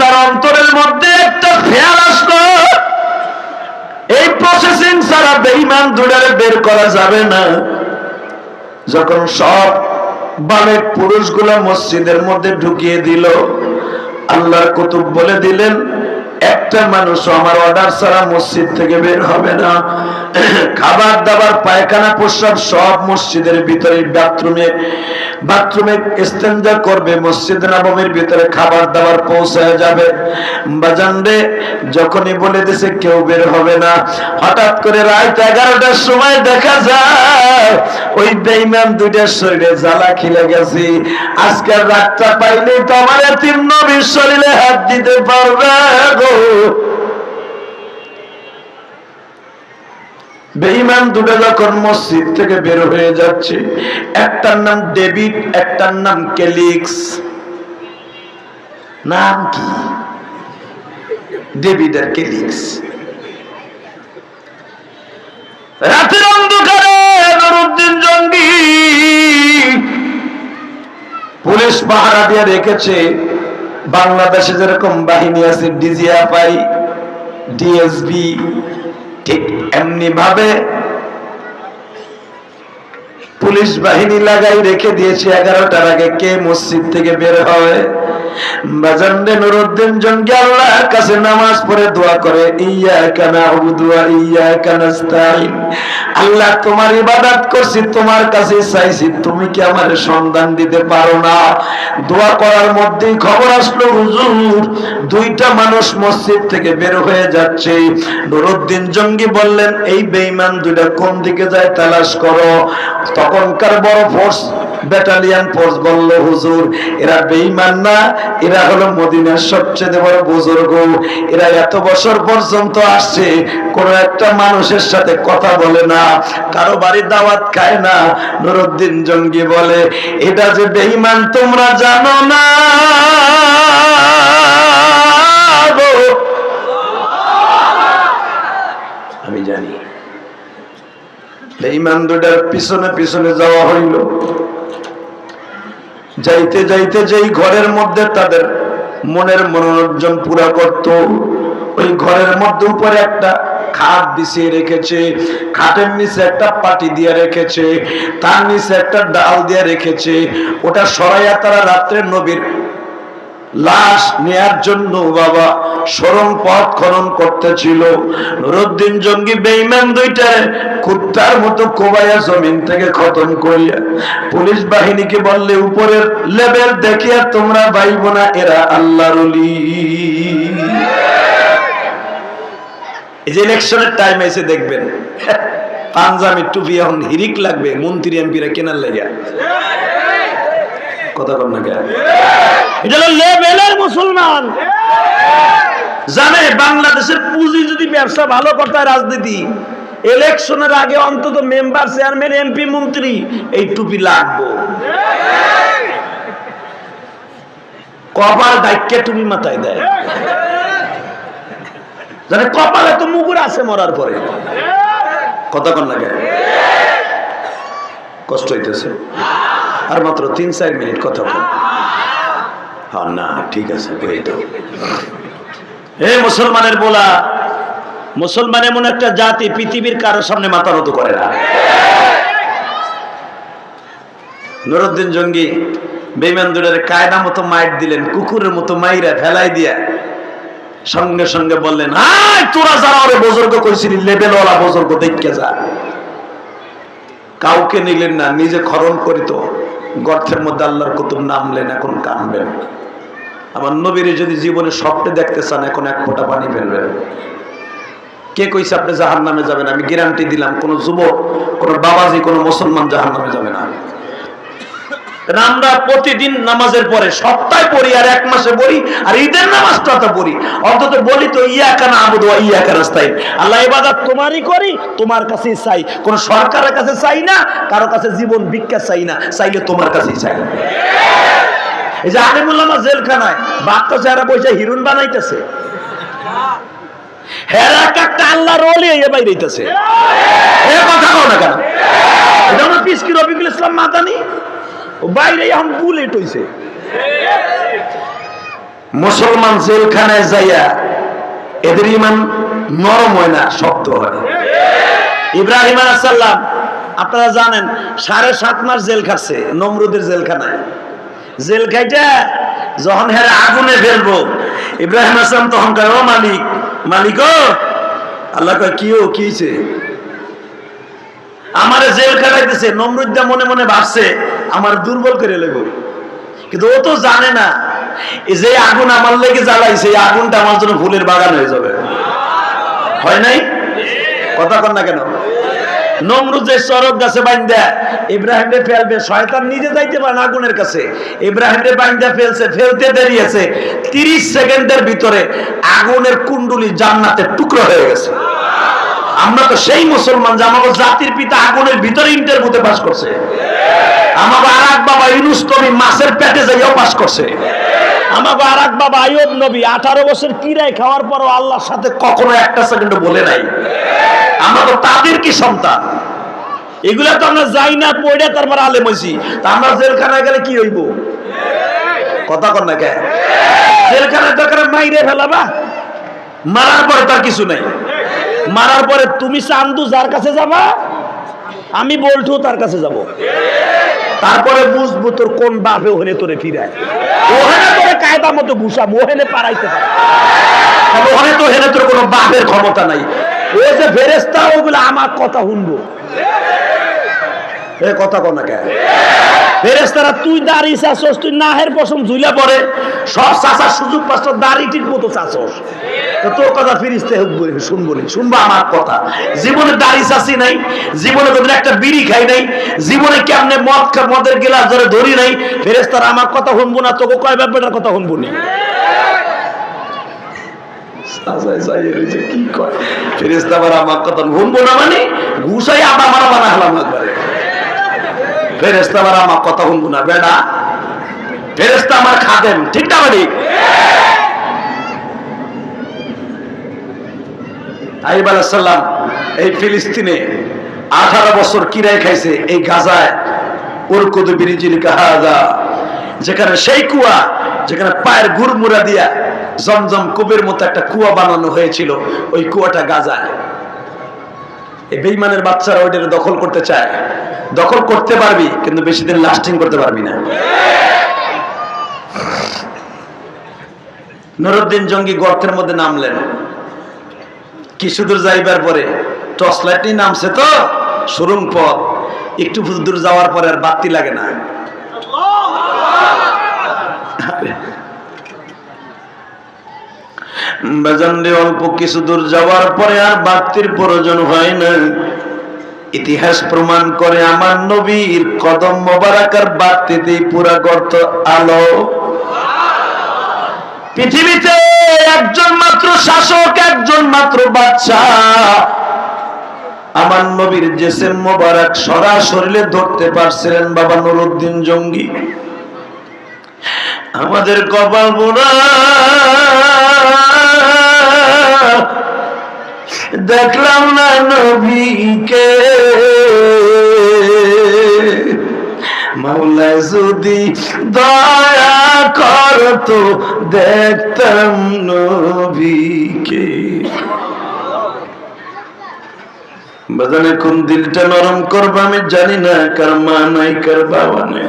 তার অন্তরের মধ্যে একটা খেয়াল আসলো। এই প্রসেসিং ছাড়া বেঈমান দুটারে বের করা যাবে না। যখন সব বালেক পুরুষগুলো মসজিদের মধ্যে ঢুকিয়ে দিল, আল্লাহর কুতুব বলে দিলেন, একটা মানুষ আমার অর্ডার ছাড়া মসজিদ থেকে বের হবে না। খাবার দাবার, পায়খানা প্রস্রাব সব মসজিদের ভিতরে বাথরুমে বাথরুমে ইস্তেঞ্জা করবে, মসজিদ নবমীর ভিতরে খাবার দাবার পৌঁছায় যাবে। বাজান যখনই বলে দিছে, কেউ বের হবে না। হঠাৎ করে রাত এগারোটার সময় দেখা যায়, ওই বেইমান দুইটার শরীরে জ্বালা খিলে গেছি। আজকের রাতটা পাইলে তো আমার তিন নবীর শরীরে হাত দিতে পারবে গো। বেঈমান দুটো যখন মসজিদ থেকে বের হয়ে যাচ্ছে, একটার নাম ডেভিড, একটার নাম কেলিক্স। নাম কি? ডেভিড আর কেলিক্স। রাতের অন্ধকারে নুরুদ্দিন জঙ্গি পুলিশ পাহারা দিয়ে রেখেছে, বাংলাদেশে যেরকম বাহিনী আছে ডিজিএফআই ডিএসবি ঠিক এমনি ভাবে পুলিশ বাহিনী লাগাই রেখে দিয়েছে এগারোটার আগে কে মসজিদ থেকে বের হয় সন্ধান দিতে পারো না? দোয়া করার মধ্যেই খবর আসলো দুইটা মানুষ মসজিদ থেকে বের হয়ে যাচ্ছে। নুরুদ্দিন জঙ্গি বললেন, এই বেঈমান দুইটা কোন দিকে যায় তালাশ করো? তখনকার বড় ফোর্স ব্যাটালিয়ান ফোর্স বলল, হুজুর, এরা বেঈমান না, এরা হলো মদিনার সবচেয়ে বড় বুজুর্গ। এরা এত বছর পর্যন্ত আসছে, কোনো একটা মানুষের সাথে কথা বলে না, কারও বাড়ি দাওয়াত খায় না। নুরুদ্দিন জঙ্গি বলে, এটা যে বেঈমান তোমরা জানো না। বেঈমান দুটার পিছনে পিছনে যাওয়া হইল। যাইতে যাইতে যেই ঘরের মধ্যে তাদের মনের মনোরঞ্জন পুরা করত, ওই ঘরের মধ্যে উপরে একটা খাট বিছিয়ে রেখেছে, খাটের নিচে একটা পাটি দিয়ে রেখেছে, তার নিচে একটা ডাল দিয়ে রেখেছে, ওটা সরাইয়া তারা রাত্রে নবীর লাশ নেয়ার জন্য বাবা সরম পথ খনন করতেছিল। নুরুদ্দিন জঙ্গি বেইমান দুইটা কুত্তার মতো কোবাইয়া জমিন থেকে খতম করিয়া পুলিশ বাহিনীকে বললে, উপরের লেভেল দেখিয়া তোমরা ভাইব না, এরা আল্লাহর এই যে ইলেকশনের টাইম এসে দেখবেন, পাঞ্জাবি টুপি এখন হিরিক লাগবে, মন্ত্রী, এমপিরা কেনার লাগে কথা কর না কেন? লেভেলের মুসলমান। জানে, বাংলাদেশের পুঁজি যদি ব্যবসা ভালো করতে হয় রাজনীতি ইলেকশনের আগে অন্তত মেম্বার চেয়ারম্যান এমপি মন্ত্রী, এই টুপি লাগবো। কপাল ডাইকে টুপি মাথায় দেয়। জানে, কপালে তো মুগুর আছে মরার পরে। কথা লাগে? কষ্ট হইতেছে। আর মাত্র তিন চার মিনিট কথা বল না, ঠিক আছে মুসলমানের বলা, মুসলমান এমন একটা জাতি পৃথিবীর কারও সামনে মাথা নত করে না। নুরুদ্দিন জঙ্গি বেইমান দুরের কায়দা মতো মাইট দিলেন, কুকুরের মতো মাইরা ফেলাই দিয়া সঙ্গে সঙ্গে বললেন হাই তোরা যারা ওরে বুজুর্গ কইছিলি লেভেলওয়ালা বুজুর্গ দেখকে যা। কাউকে নিলেন না, নিজে খরণ করিত, গর্তের মধ্যে আল্লাহর কুতুব নামলেন, এখন কানবেন। আমার নবীরে যদি জীবনে স্বপ্নে দেখতে চান, এখন এক ফোঁটা পানি ফেলবেন কে কইছে আপনি জাহান নামে যাবেন? আমি গ্যারান্টি দিলাম, কোন যুবক, কোন বাবাজি, কোন মুসলমান জাহান নামে যাবে না। প্রতিদিন নামাজের পরে, সপ্তাহে পড়ি আর এক মাসে পড়ি, আর ঈদের নামাজটা তো পড়ি। অন্তত বলি তো ইয়া কানা আবুদ ইয়া কানা আল্লাহ ইবাদত তোমারই করি, তোমার কাছেই চাই। কোন সরকারের কাছে চাই না, কারও কাছে জীবন ভিক্ষা চাই না, চাইলে তোমার কাছেই চাই। এই যে আলিমুল্লামা জেলখানায় বাচ্চা চেহারা বসে হিরুন বানাইতেছে। মুসলমান জেলখানায় যাইয়া এদের ইমান নরম হয় না, শক্ত হয়। ইব্রাহিম আপনারা জানেন, সাড়ে সাত মাস জেল খাচ্ছে নমরুদের জেলখানায়। জেল খাইটা যখন হ্যাঁ আগুনে ফেলব। ইব্রাহিম আসলাম তখন কয়, ও মালিক মালিক আল্লাহ কয়, কি ও? আমার জেল খাটাইতেছে নমরুদ্দা মনে মনে ভাবছে, আমার দুর্বল করে লেব কিন্তু ও তো জানে না যে আগুন আমার লেগে জ্বালাইছে, এই আগুনটা আমার জন্য ফুলের বাগান হয়ে যাবে। হয় নাই? কথা কন না কেন? নমরুদ যে চরক গাছে বাইন্দা। ইব্রাহিম রে ফেলবে, শয়তান নিজে যাইতে পারে আগুনের কাছে। ইব্রাহিম রে বাইন্দা ফেলছে, ফেলতে দেরি আছে। তিরিশ সেকেন্ডের ভিতরে আগুনের কুণ্ডুলি জান্নাতের টুকরো হয়ে গেছে। আমরা তো সেই মুসলমান যে আমাকে জাতির পিতা আগুনের ভিতরে ইন্টারভিউতে পাস করছে। আমাকে আর এক বাবা ইউনুস কবি মাছের পেটে যাইয়াও পাস করছে। আমাকে আর এক বাবা আয়ব নবী, আঠারো বছর কিরায় খাওয়ার পরও আল্লাহর সাথে কখনো একটা সেকেন্ড বলে নাই। আমরা তো তাদের কি সন্তান? এগুলা তো আমরা যাই না, পড়ে তারপর আলেম হইছি তা আমরা জেলখানায় গেলে কি হইব? কথা কর না কে? জেলখানায় দরকার মাইরে ফেলাবা। মারার পরে তার কিছু নাই। মারার পরে তুমি চান্দু যার কাছে যাবা, আমি বলটু তার কাছে যাব। তারপরে বুঝব তোর কোন বাপে ওখানে তোরে ফিরায়। ওখানে কায়দা মতো ঘুষাম ওখানে পারাইতে পারে। ওখানে তো হেনে তোর কোনো বাপের ক্ষমতা নাই। ও যে ফেরেস্তা ওগুলো আমার কথা শুনব। এ কথা কনা কে? ফেরেস্তারা তুই দাড়ি চাষস তুই নাহের পশম ঝুলে পড়ে সব চাষার সুযোগ পাস দাড়ি ঠিক মতো চাষস তো তোর কথা ফিরিস্তে শুনব নি, শুনব আমার কথা। জীবনে দাড়ি চাষি নাই, জীবনে তোদের একটা বিড়ি খাই নাই, জীবনে কেমনে মদ মদের গেলাস ধরে ধরি নাই ফেরেস্তারা আমার কথা শুনব না, তোকে কয় ব্যাপারটার কথা শুনব নি? কি কয়? ফেরেশতা আবার আমার কথা শুনব না মানে ঘুষাই আবার মারা বানা হলাম একবারে ফেরেস্তা আবার আমার কথা শুনব না বেড়া ফেরেস্তা আমার খাদেন ঠিক না, বাড়ি? আইব আলাইসাল্লাম এই ফিলিস্তিনে আঠারো বছর কিরায় খাইছে, এই গাজায়। উরকুদ বিরিজিল কাহাদা যেখানে সেই কুয়া, যেখানে পায়ের গুড়মুড়া দিয়া জমজম কুবের মতো একটা কুয়া বানানো হয়েছিল, ওই কুয়াটা গাজায়। এই বেইমানের বাচ্চারা ওইটার দখল করতে চায়। দখল করতে পারবি, কিন্তু বেশি দিন লাস্টিং করতে পারবি না। নুরুদ্দিন জঙ্গি গর্তের মধ্যে নামলেন। কিছু দূর যাইবার পরে টর্চ লাইট নিয়ে নামছে তো, সুরুং পথ। একটু দূর যাওয়ার পরে আর বাতি লাগে না। বেজান্ডে অল্প কিছু দূর যাওয়ার পরে আর বাতির প্রয়োজন হয় না। ইতিহাস প্রমাণ করে আমার নবীর কদম মোবারকার বাতিতে পুরা গর্ত আলো। পৃথিবীতে একজন মাত্র শাসক, একজন মাত্র বাচ্চা আমার নবীর জেসেম মোবারক সরাসরি ধরতে পারছিলেন বাবা নুরুদ্দিন জঙ্গি। আমাদের কপাল বুড়া দেখলাম না নবীকে। মাওলায় যদি দয়া করতো দেখতাম নবীকে। বাজানে কোন দিলটা নরম করবা আমি জানি না, কার মা নাই, কার বাবা নেই।